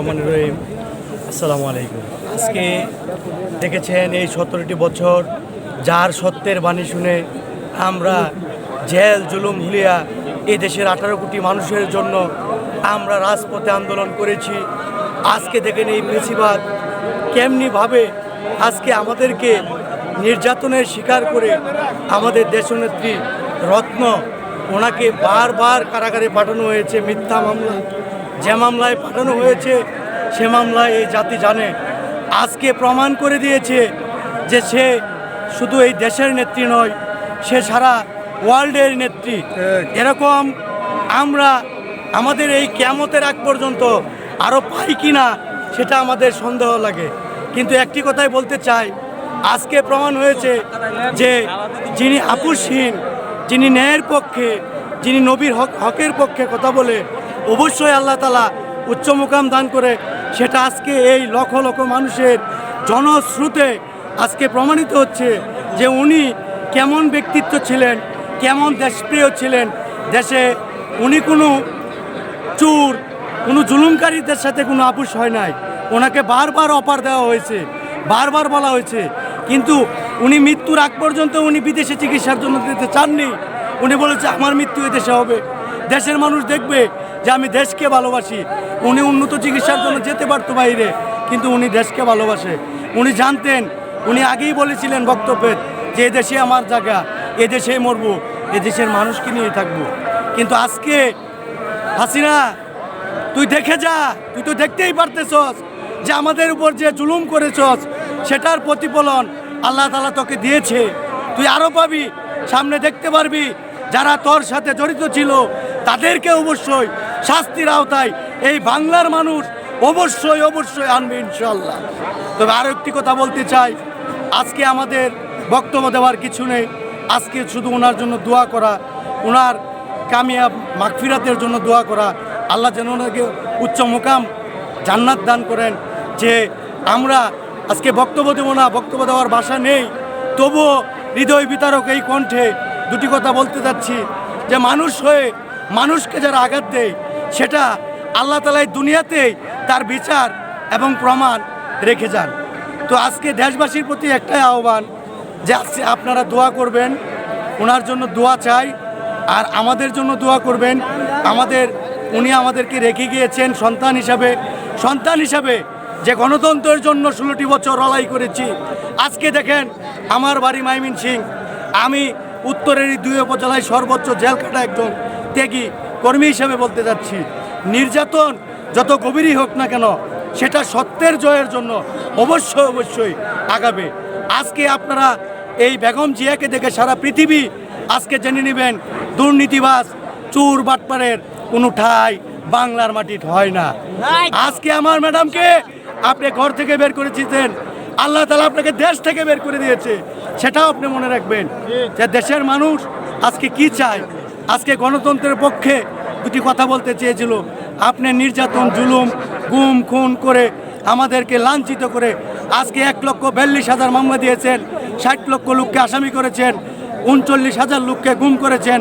রহমান রহিম। আসসালামু আলাইকুম। আজকে দেখেছেন এই সতেরোটি বছর, যার সত্যের বাণী শুনে আমরা জেল, জুলুম ভুলিয়া এই দেশের আঠারো কোটি মানুষের জন্য আমরা রাজপথে আন্দোলন করেছি। আজকে দেখেন এই বেশিরভাগ কেমনিভাবে আজকে আমাদেরকে নির্যাতনের শিকার করে আমাদের দেশনেত্রী রত্ন ওনাকে বারবার কারাগারে পাঠানো হয়েছে মিথ্যা মামলা। যে মামলায় পাঠানো হয়েছে সে মামলায় এই জাতি জানে। আজকে প্রমাণ করে দিয়েছে যে সে শুধু এই দেশের নেত্রী নয় সে সারা ওয়ার্ল্ডের নেত্রী। এরকম আমরা আমাদের এই ক্যামতের আগ পর্যন্ত আরও পাই কি না সেটা আমাদের সন্দেহ লাগে। কিন্তু একটি কথাই বলতে চাই আজকে প্রমাণ হয়েছে যে যিনি আপুসহীন যিনি ন্যায়ের পক্ষে যিনি নবীর হক হকের পক্ষে কথা বলে অবশ্যই আল্লাহ তালা উচ্চ মুকাম দান করে সেটা আজকে এই লক্ষ লক্ষ মানুষের জনশ্রুতে আজকে প্রমাণিত হচ্ছে যে উনি কেমন ব্যক্তিত্ব ছিলেন, কেমন দেশপ্রিয় ছিলেন। দেশে উনি কোনো চুর, কোনো জুলুমকারীদের সাথে কোনো আপুস হয় নাই। ওনাকে বারবার অপার দেওয়া হয়েছে, বারবার বলা হয়েছে। কিন্তু উনি মৃত্যুর আগ পর্যন্ত উনি বিদেশে চিকিৎসার জন্য দিতে চাননি। উনি বলেছে, আমার মৃত্যু দেশে হবে। দেশের মানুষ দেখবে যে আমি দেশকে ভালোবাসি। উনি উন্নত চিকিৎসার জন্য যেতে পারতো বাইরে, কিন্তু উনি দেশকে ভালোবাসে। উনি জানতেন, উনি আগেই বলেছিলেন বক্তব্যে যে দেশে আমার জায়গা, এ দেশেই মরবো, এ দেশের মানুষকে নিয়ে থাকব। কিন্তু আজকে হাসিনা, তুই দেখে যা, তুই তো দেখতেই পারতেছস যে আমাদের উপর যে জুলুম করেছস, সেটার প্রতিফলন আল্লাহ তালা তোকে দিয়েছে। তুই আরও পাবি, সামনে দেখতে পারবি। যারা তোর সাথে জড়িত ছিল তাদেরকে অবশ্যই শাস্তির আওতায় এই বাংলার মানুষ অবশ্যই অবশ্যই আনবে ইনশাল্লাহ তবে আরও একটি কথা বলতে চাই, আজকে আমাদের বক্তব্য দেওয়ার কিছু নেই। আজকে শুধু ওনার জন্য দোয়া করা, ওনার কামিয়াব মাগফিরাতের জন্য দোয়া করা। আল্লাহ যেন ওনাকে উচ্চ মোকাম জান্নাত দান করেন যে আমরা আজকে বক্তব্য দেবো না, বক্তব্য দেওয়ার ভাষা নেই। তবুও হৃদয় বিতারক এই কণ্ঠে দুটি কথা বলতে যাচ্ছি। যে মানুষ হয়ে মানুষকে যারা আঘাত দেয়, সেটা আল্লাহ তালা এই দুনিয়াতেই তার বিচার এবং প্রমাণ রেখে যান। তো আজকে দেশবাসীর প্রতি একটাই আহ্বান যে আজকে আপনারা দোয়া করবেন ওনার জন্য দোয়া চাই, আর আমাদের জন্য দোয়া করবেন। আমাদের, উনি আমাদেরকে রেখে গিয়েছেন সন্তান হিসাবে। সন্তান হিসাবে যে গণতন্ত্রের জন্য ষোলোটি বছর লড়াই করেছি। আজকে দেখেন আমার বাড়ি মাইমিন সিং। আমি উত্তরের এই দুই উপজেলায় সর্বোচ্চ জেল কাটা একজন ত্যাগী কর্মী হিসাবে বলতে যাচ্ছি। নির্যাতন যত গভীরই হোক না কেন সেটা সত্যের জয়ের জন্য অবশ্যই অবশ্যই আগাবে। আজকে আপনারা এই বেগম জিয়াকে দেখে সারা পৃথিবী আজকে জেনে নেবেন দুর্নীতিবাস চুর বাটপারের কোনো ঠাই বাংলার মাটির হয় না। আজকে আমার ম্যাডামকে আপনি ঘর থেকে বের করেছিলেন আল্লাহ তালা আপনাকে দেশ থেকে বের করে দিয়েছে। সেটাও আপনি মনে রাখবেন যে দেশের মানুষ আজকে কি চায়? আজকে গণতন্ত্রের পক্ষে দুটি কথা বলতে চেয়েছিল। আপনি নির্যাতন জুলুম গুম খুন করে আমাদেরকে লাঞ্ছিত করে আজকে এক লক্ষ বিয়াল্লিশ হাজার মামলা দিয়েছেন ষাট লক্ষ লোককে আসামি করেছেন উনচল্লিশ হাজার লোককে গুম করেছেন।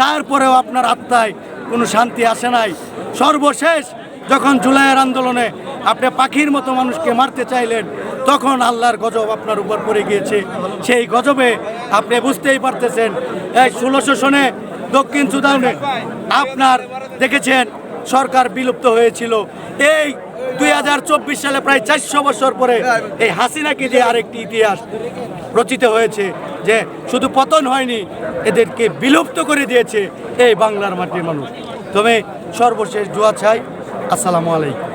তারপরেও আপনার আত্মায় কোনো শান্তি আসে নাই। সর্বশেষ যখন জুলাইয়ের আন্দোলনে আপনি পাখির মতো মানুষকে মারতে চাইলেন তখন আল্লাহর গজব আপনার উপর পড়ে গিয়েছে। সেই গজবে আপনি বুঝতেই পারতেছেন। এই ষোলোশো সনে দক্ষিণ সুদানে আপনার দেখেছেন সরকার বিলুপ্ত হয়েছিল। এই দুই হাজার চব্বিশ সালে প্রায় চারশো বছর পরে এই হাসিনাকে দিয়ে আরেকটি ইতিহাস রচিত হয়েছে যে শুধু পতন হয়নি, এদেরকে বিলুপ্ত করে দিয়েছে এই বাংলার মাটির মানুষ। তবে সর্বশেষ দোয়া চাই। আসসালামু আলাইকুম।